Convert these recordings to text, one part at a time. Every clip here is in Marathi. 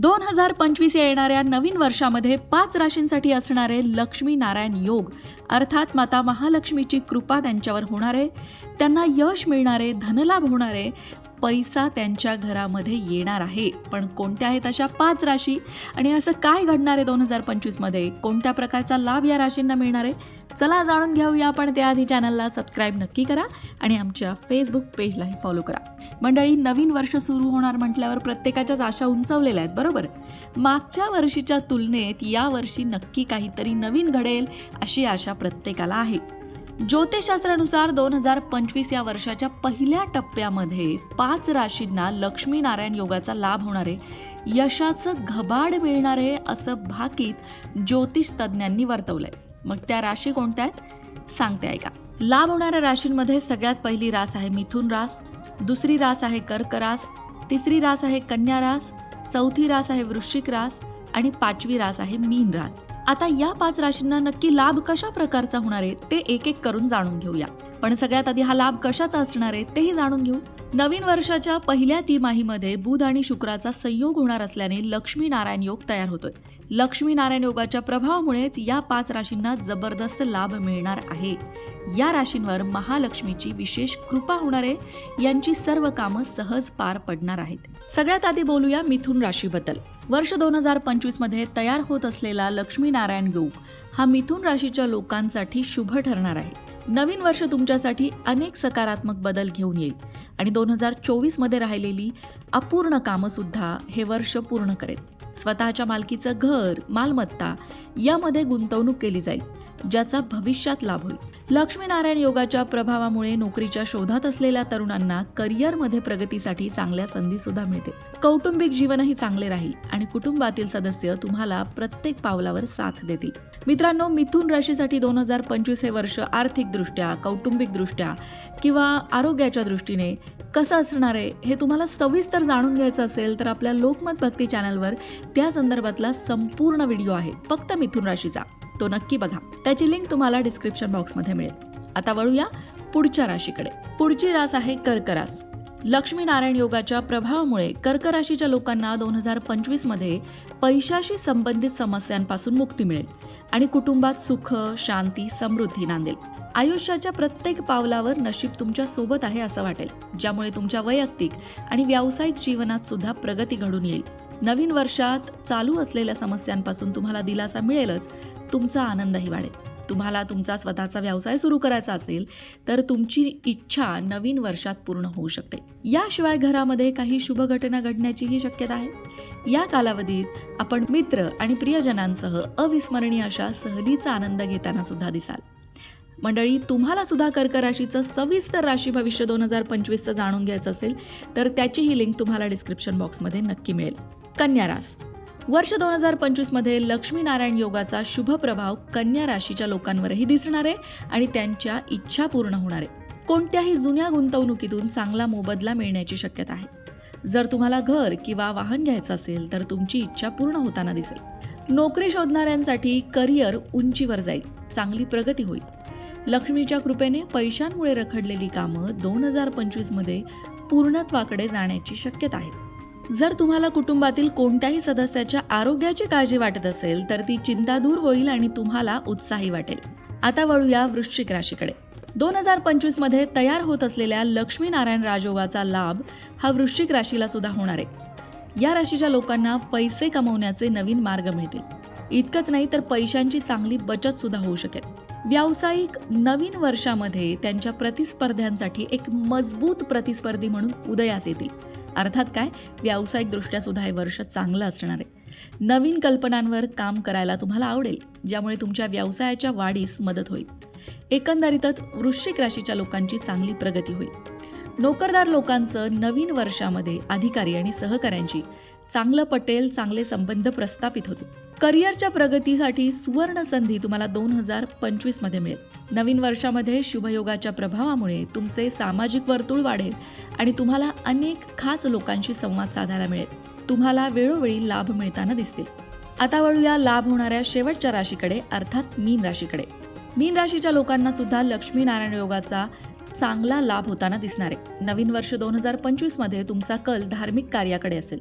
दोन हजार पंचवीस या येणाऱ्या नवीन वर्षामध्ये पाच राशींसाठी असणारे लक्ष्मी नारायण योग अर्थात माता महालक्ष्मीची कृपा त्यांच्यावर होणारे त्यांना यश मिळणारे धनलाभ होणारे पैसा त्यांच्या घरामध्ये येणार आहे. पण कोणत्या आहेत अशा पाच राशी? आणि असं काय घडणार आहे दोन हजार पंचवीसमध्ये कोणत्या प्रकारचा लाभ या राशींना मिळणार आहे? चला जाणून घेऊया आपण त्याआधी चॅनलला सबस्क्राईब नक्की करा आणि आमच्या फेसबुक पेजलाही फॉलो करा. मंडळी नवीन वर्ष सुरू होणार म्हटल्यावर प्रत्येकाच्याच आशा उंचवलेल्या आहेत बरोबर? मागच्या वर्षीच्या तुलनेत या वर्षी नक्की काहीतरी नवीन घडेल अशी आशा प्रत्येकाला आहे. ज्योतिषशास्त्रानुसार दोन हजार पंचवीस या वर्षाच्या पहिल्या टप्प्यामध्ये पाच राशींना लक्ष्मीनारायण योगाचा लाभ होणारे यशाचं घबाड मिळणारे असं भाकीत ज्योतिष तज्ज्ञांनी वर्तवलंय. मग त्या राशी कोणत्या आहेत? सांगते ऐका. लाभ होणाऱ्या राशींमध्ये सगळ्यात पहिली रास आहे मिथुन रास दुसरी रास आहे कर्क रास तिसरी रास आहे कन्या रास चौथी रास आहे वृश्चिक रास आणि पाचवी रास आहे मीन रास. आता या पाच राशींना नक्की लाभ कशा प्रकारचा होणार आहे ते एक एक करून जाणून घेऊया. पण सगळ्यात आधी हा लाभ कशाचा असणार आहे तेही जाणून घेऊ. नवीन वर्षाच्या पहिल्या तिमाहीमध्ये बुध आणि शुक्राचा संयोग होणार असल्याने लक्ष्मी नारायण योग तयार होतोय. लक्ष्मी नारायण योगाच्या प्रभावामुळेच या पाच राशींना जबरदस्त लाभ मिळणार आहे. या राशींवर महालक्ष्मीची विशेष कृपा होणार आहे. यांची सर्व कामं सहज पार पडणार आहेत. सगळ्यात आधी बोलूया मिथुन राशीबद्दल. वर्ष दोन हजार पंचवीसमध्ये तयार होत असलेला लक्ष्मी नारायण योग हा मिथुन राशीच्या लोकांसाठी शुभ ठरणार आहे. नवीन वर्ष तुमच्यासाठी अनेक सकारात्मक बदल घेऊन येईल. आणि दोन हजार चोवीसमध्ये राहिलेली अपूर्ण कामं सुद्धा हे वर्ष पूर्ण करेल. स्वतःच्या मालकीचं घर मालमत्ता यामध्ये गुंतवणूक केली जाईल. ज्याचा भविष्यात लाभ होईल. लक्ष्मीनारायण योगाच्या प्रभावामुळे नोकरीच्या शोधात असलेल्या तरुणांना करिअरमध्ये प्रगतीसाठी चांगल्या संधी सुद्धा मिळते. कौटुंबिक जीवनही चांगले राहील आणि कुटुंबातील सदस्य तुम्हाला प्रत्येक पावलावर साथ देतील. मित्रांनो मिथुन राशीसाठी दोन हजार पंचवीस हे वर्ष आर्थिकदृष्ट्या कौटुंबिकदृष्ट्या किंवा आरोग्याच्या दृष्टीने कसं असणार आहे हे तुम्हाला सविस्तर जाणून घ्यायचं असेल तर आपल्या लोकमत भक्ती चॅनलवर त्या संदर्भातला संपूर्ण व्हिडिओ आहे. फक्त मिथुन राशीचा. तो नक्की बघा. त्याची लिंक तुम्हाला डिस्क्रिप्शन बॉक्समध्ये मिळेल. आता वळूया पुढच्या राशीकडे. पुढची रास आहे कर्क रास लक्ष्मी नारायण योगाच्या प्रभावामुळे कर्क राशीच्या लोकांना दोन हजार पंचवीसमध्ये पैशाशी संबंधित समस्यांपासून मुक्ती मिळेल आणि कुटुंबात सुख शांती समृद्धी नांदेल. आयुष्याच्या प्रत्येक पावलावर नशीब तुमच्यासोबत आहे असं वाटेल. ज्यामुळे तुमच्या वैयक्तिक आणि व्यावसायिक जीवनात सुद्धा प्रगती घडून येईल. नवीन वर्षात चालू असलेल्या समस्यांपासून तुम्हाला दिलासा मिळेलच तुमचा आनंदही वाढेल. तुम्हाला तुमचा स्वतःचा व्यवसाय सुरू करायचा असेल तर तुमची इच्छा नवीन वर्षात पूर्ण होऊ शकते. याशिवाय घरामध्ये काही शुभ घटना घडण्याचीही शक्यता आहे. या कालावधीत आपण मित्र आणि प्रियजनांसह अविस्मरणीय अशा सहलीचा आनंद घेताना सुद्धा दिसाल. मंडळी तुम्हाला सुद्धा कर्क राशीचं सविस्तर राशी भविष्य दोन हजार पंचवीसचं जाणून घ्यायचं असेल तर त्याचीही लिंक तुम्हाला डिस्क्रिप्शन बॉक्समध्ये नक्की मिळेल. कन्या रास. वर्ष दोन हजार पंचवीसमध्ये लक्ष्मीनारायण योगाचा शुभ प्रभाव कन्या राशीच्या लोकांवरही दिसणार आहे आणि त्यांच्या इच्छा पूर्ण होणार आहे. कोणत्याही जुन्या गुंतवणुकीतून चांगला मोबदला मिळण्याची शक्यता आहे. जर तुम्हाला घर किंवा वाहन घ्यायचं असेल तर तुमची इच्छा पूर्ण होताना दिसेल. नोकरी शोधणाऱ्यांसाठी करिअर उंचीवर जाईल चांगली प्रगती होईल. लक्ष्मीच्या कृपेने पैशांमुळे रखडलेली कामं दोन हजार पंचवीसमध्ये पूर्णत्वाकडे जाण्याची शक्यता आहे. जर तुम्हाला कुटुंबातील कोणत्याही सदस्याच्या आरोग्याची काळजी वाटत असेल तर ती चिंता दूर होईल आणि तुम्हाला उत्साही वाटेल. आता वळूया वृश्चिक राशीकडे. दोन हजार पंचवीसमध्ये तयार होत असलेल्या लक्ष्मीनारायण राजयोगाचा लाभ हा वृश्चिक राशीला सुद्धा होणार आहे. या राशीच्या लोकांना पैसे कमवण्याचे नवीन मार्ग मिळतील. इतकंच नाही तर पैशांची चांगली बचत सुद्धा होऊ शकेल. व्यावसायिक नवीन वर्षामध्ये त्यांच्या प्रतिस्पर्ध्यांसाठी एक मजबूत प्रतिस्पर्धी म्हणून उदयास येतील. अर्थात काय? व्यावसायिकदृष्ट्या सुद्धा हे वर्ष चांगलं असणार आहे. नवीन कल्पनांवर काम करायला तुम्हाला आवडेल ज्यामुळे तुमच्या व्यवसायाच्या वाढीस मदत होईल. एकंदरीतच वृश्चिक राशीच्या लोकांची चांगली प्रगती होईल. नोकरदार लोकांचं नवीन वर्षामध्ये अधिकारी आणि सहकाऱ्यांची चांगलं पटेल चांगले संबंध प्रस्थापित होतील. करिअरच्या प्रगतीसाठी सुवर्ण संधी तुम्हाला दोन हजार पंचवीसमध्ये मिळेल. नवीन वर्षामध्ये शुभयोगाच्या प्रभावामुळे तुमचे सामाजिक वर्तुळ वाढेल आणि तुम्हाला अनेक खास लोकांशी संवाद साधायला मिळेल. तुम्हाला वेळोवेळी लाभ मिळताना दिसतील. आता वळूया लाभ होणाऱ्या शेवटच्या राशीकडे अर्थात मीन राशीकडे. मीन राशीच्या लोकांना सुद्धा लक्ष्मीनारायण योगाचा चांगला लाभ होताना दिसणार. आहे नवीन वर्ष दोन हजार पंचवीसमध्ये तुमचा कल धार्मिक कार्याकडे असेल.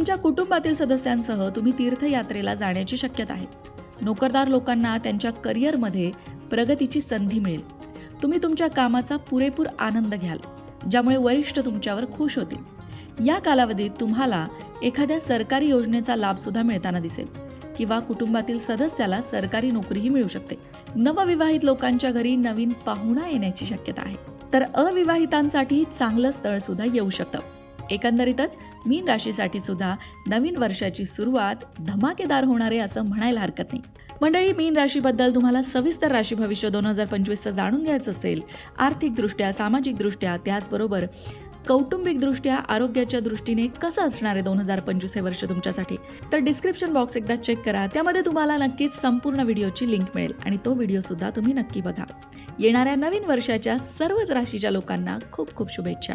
तुमच्या कुटुंबातील सदस्यांसह तुम्ही तीर्थयात्रेला जाण्याची शक्यता आहे. नोकरदार लोकांना त्यांच्या करिअरमध्ये प्रगतीची संधी मिळेल. तुम्ही तुमच्या कामाचा पुरेपूर आनंद घ्याल ज्यामुळे वरिष्ठ तुमच्यावर खुश होतील. या कालावधीत तुम्हाला एखाद्या सरकारी योजनेचा लाभ सुद्धा मिळताना दिसेल किंवा कुटुंबातील सदस्याला सरकारी नोकरीही मिळू शकते. नवविवाहित लोकांच्या घरी नवीन पाहुणा येण्याची शक्यता आहे. तर अविवाहितांसाठी चांगलं स्थळ सुद्धा येऊ शकतं. एकंदरीतच मीन राशीसाठी सुद्धा नवीन वर्षाची सुरुवात धमाकेदार होणार आहे असं म्हणायला हरकत नाही. मंडळी मीन राशीबद्दल तुम्हाला सविस्तर राशी भविष्य दोन हजार पंचवीसचं जाणून घ्यायचं असेल आर्थिकदृष्ट्या सामाजिकदृष्ट्या त्याचबरोबर कौटुंबिकदृष्ट्या आरोग्याच्या दृष्टीने कसं असणार आहे दोन हजार पंचवीस हे वर्ष तुमच्यासाठी? तर डिस्क्रिप्शन बॉक्स एकदा चेक करा त्यामध्ये तुम्हाला नक्कीच संपूर्ण व्हिडिओची लिंक मिळेल आणि तो व्हिडिओसुद्धा तुम्ही नक्की बघा. येणाऱ्या नवीन वर्षाच्या सर्वच राशीच्या लोकांना खूप खूप शुभेच्छा.